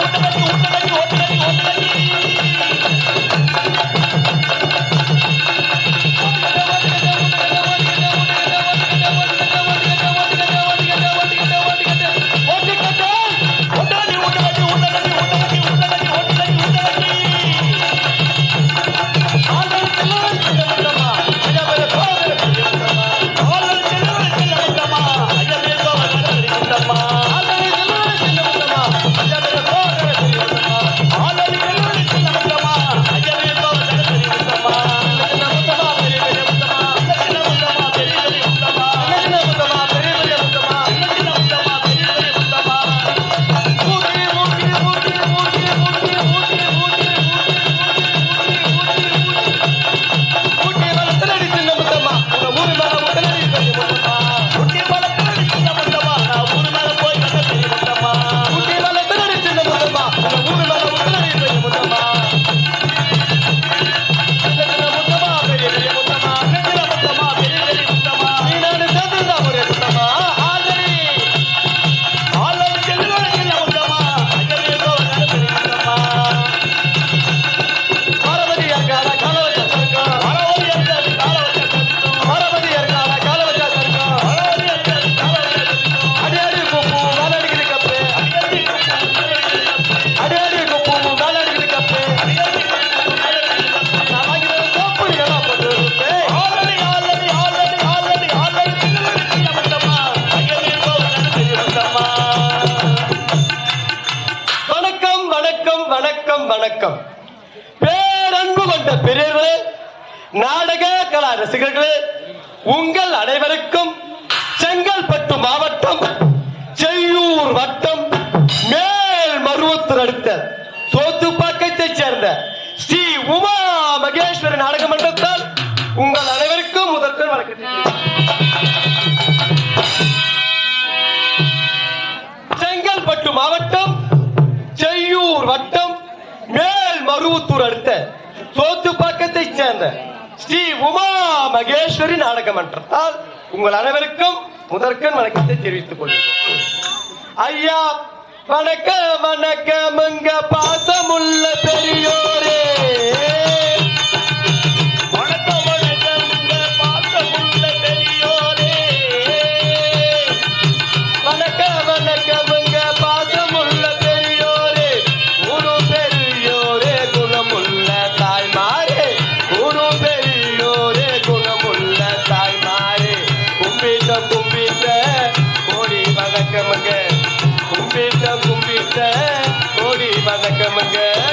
உண்டு வந்து உண்டு வணக்கம் பேரன்பு கொண்ட பெரியவர்களே நாடக கலா ரசிகர்களே உங்கள் அனைவருக்கும் செங்கல்பட்டு மாவட்டம் செய்யூர் வட்டம் மேல் மருவத்தூர் அடுத்த சோத்துப்பாக்கத்தைச் சேர்ந்த ஸ்ரீ உமா மகேஸ்வரி நாடக மன்றத்தால் உங்கள் அனைவருக்கும் முதற்கண் வணக்கம் செங்கல்பட்டு மாவட்டம் செய்யூர் வட்டம் அருவத்தூர் அடுத்த சோத்து பக்கத்தை சேர்ந்த ஸ்ரீ உமா மகேஸ்வரி நாடக மன்றத்தால் உங்கள் அனைவருக்கும் முதற்கண் வணக்கத்தை தெரிவித்துக் கொள்கிறேன். ஐயா வணக்கம் வணக்கம் பாசமுள்ள பெரியோரே. கும்பிட்ட கோடி வணக்கமுங்க. கும்பிட்ட கும்பிட்ட கோடி வணக்கமுங்க.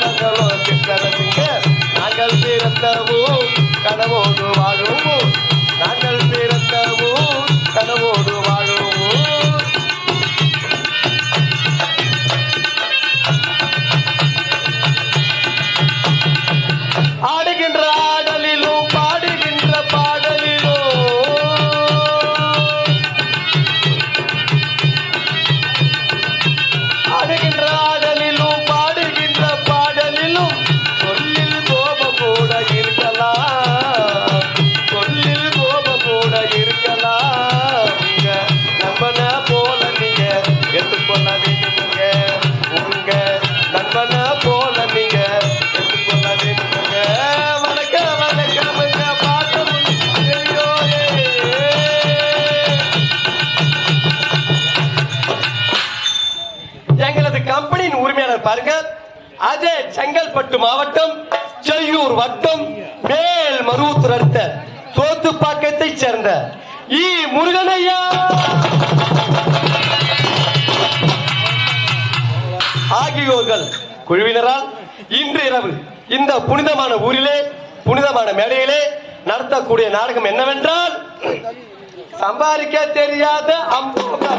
ನಗಲು ಚಿಕ್ಕದ ಚಿಕ್ಕ ನಗಲ್ಲಿ ರತ್ನವು ಕಡಬಹುದು ಮಾಡುವ அதே செங்கல்பட்டு மாவட்டம் செய்யூர் வட்டம் மேல் மருவத்தூர் அடுத்த சோத்துப்பாக்கத்தைச் சேர்ந்த இ முருகனையா. ஆகியோர்கள் குழுவினரால் இன்று இரவு இந்த புனிதமான ஊரிலே புனிதமான மேடையிலே நடத்தக்கூடிய நாடகம் என்னவென்றால் சம்பாதிக்க தெரியாத அம்போகா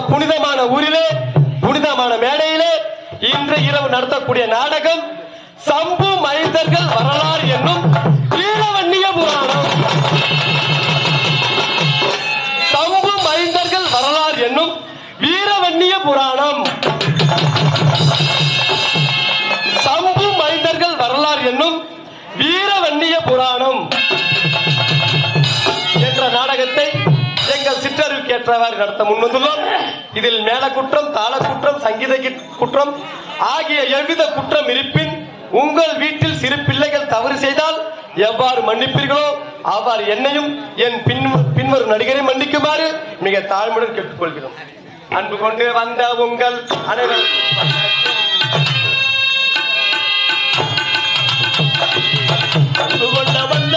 புனிதமான ஊரிலே புனிதமான மேடையிலே இன்று இரவு நடத்தக்கூடிய நாடகம் சம்பு மனிதர்கள் வரலாறு என்னும் ஈழவன்னிய புராணம். சம்பு மனிதர்கள் வரலாறு என்னும் வீரவன்னிய புராணம். சம்பு மனிதர்கள் வரலாறு என்னும் வீரவன்னிய புராணம் என்ற நாடகத்தை எங்கள் சிற்றறிவுக்கேற்றவாறு நடத்த முன் வந்துள்ளோம் இதில் மேல குற்றம் தாள குற்றம் சங்கீத குற்றம் ஆகிய எவ்வித குற்றம் இருப்பின் உங்கள் வீட்டில் சிறு பிள்ளைகள் தவறு செய்தால் எவ்வாறு மன்னிப்பீர்களோ அவ்வாறு என்னையும் என் பின் பின்வரும் நடிகரை மன்னிக்குமாறு மிக தாழ்மையுடன் கேட்டுக்கொள்கிறோம். அன்பு கொண்டு வந்த உங்கள் அனைவரும். அன்பு கொண்ட வந்த